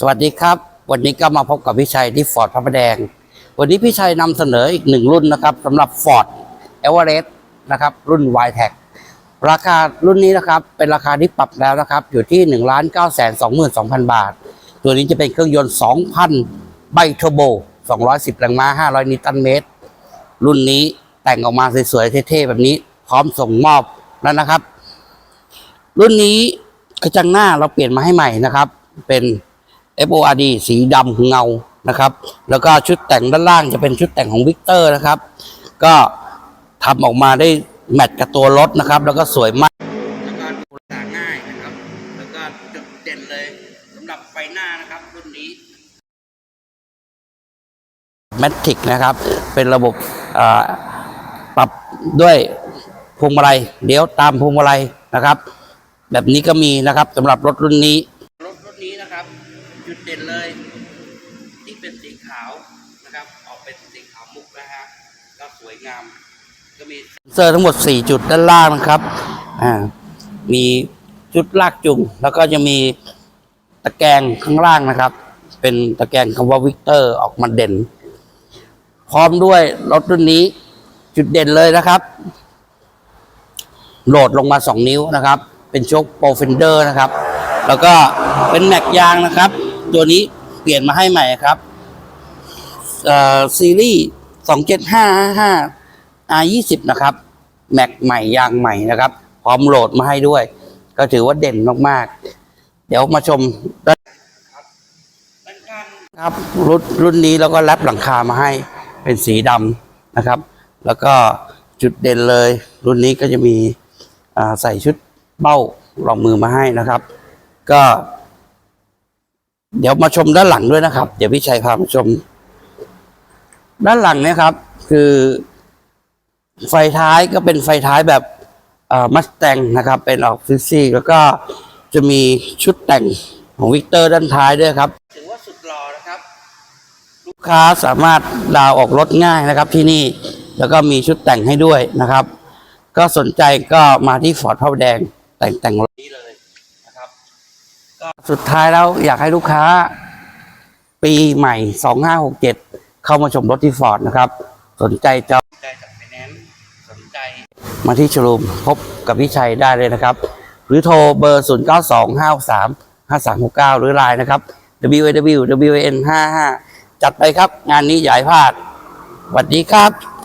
สวัสดีครับ วันนี้ก็มาพบกับพี่ชัยที่ฟอร์ดพระประแดง วันนี้พี่ชัยนำเสนออีกหนึ่งรุ่นนะครับสำหรับ Ford e v e r e s t นะครับ รุ่น y t e c ราคารุ่นนี้นะครับ เป็นราคาที่ปรับแล้วนะครับ อยู่ที่ 1 9 2 2 0 0 0 บาท ตัวนี้จะเป็นเครื่องยนต์ 2,000 ไบเทอร์โบ 210 แรงม้า 500 นิวตันเมตร รุ่นนี้แต่งออกมาสวยๆเท่ๆแบบนี้ พร้อมส่งมอบแล้วนะครับ รุ่นนี้กระจังหน้าเราเปลี่ยนมาให้ใหม่นะครับ เป็น FORD สีดำเงานะครับ แล้วก็ชุดแต่งด้านล่างจะเป็นชุดแต่งของวิกเตอร์นะครับ ก็ทำออกมาได้แมทกับตัวรถนะครับ แล้วก็สวยมากแล้วก็ดูแลง่ายนะครับ แล้วก็จุดเด่นเลยสำหรับไฟหน้านะครับรุ่นนี้แมทริกนะครับ เป็นระบบอ่าปรับด้วยพวงมาลัยเดี๋ยวตามพวงมาลัยนะครับ แบบนี้ก็มีนะครับสำหรับรถรุ่นนี้รถรุ่นนี้นะครับ จุดเด่นเลย ที่เป็นสีขาวนะครับ ออกเป็นสีขาวมุกนะฮะก็สวยงาม ก็มีเซอร์ทั้งหมด 4 จุดด้านล่างนะครับอ่ามีจุดลากจุง แล้วก็จะมีตะแกรงข้างล่างนะครับ เป็นตะแกรงคำว่าวิกเตอร์ออกมาเด่น พร้อมด้วยรถรุ่นนี้จุดเด่นเลยนะครับ โหลดลงมา 2 นิ้วนะครับ เป็นโชคโปรเฟนเดอร์นะครับ แล้วก็เป็นแม็กยางนะครับ ตัวนี้เปลี่ยนมาให้ใหม่ครับ ซีรีส์27555 R20 นะครับ แม็กใหม่ยางใหม่นะครับ พร้อมโหลดมาให้ด้วย ก็ถือว่าเด่นมากๆ เดี๋ยวมาชมด้านครับรุ่นรุ่นนี้แล้วก็แรปหลังคามาให้เป็นสีดำนะครับ แล้วก็จุดเด่นเลย รุ่นนี้ก็จะมีใส่ชุดเบ้ารองมือมาให้นะครับ ก็ เดี๋ยวมาชมด้านหลังด้วยนะครับ เดี๋ยวพี่ชัยพามาชม ด้านหลังเนี่ยครับ คือ ไฟท้ายก็เป็นไฟท้ายแบบมัสแตงนะครับ เป็นออกฟิซี่แล้วก็จะมีชุดแต่งของวิกเตอร์ด้านท้ายด้วยครับถือว่าสุดหล่อนะครับ ลูกค้าสามารถดาวน์ออกรถง่ายนะครับ ที่นี่แล้วก็มีชุดแต่งให้ด้วยนะครับ ก็สนใจก็มาที่ฟอร์ดพระประแดงแต่งแต่งรถนี้เลยนะครับก็สุดท้ายแล้วอยากให้ลูกค้า ปีใหม่ 2567 เข้ามาชมรถที่ฟอร์ดนะครับ สนใจจะสนใจจากไฟแนนซ์สนใจมาที่โชว์รูมพบกับพี่ชัยได้เลยนะครับ หรือโทรเบอร์ 0 9 2 5 3 5 3 6 9 หรือไลน์นะครับ www wan 55จัดไปครับ งานนี้อย่าใหญ่พลาดสวัสดีครับ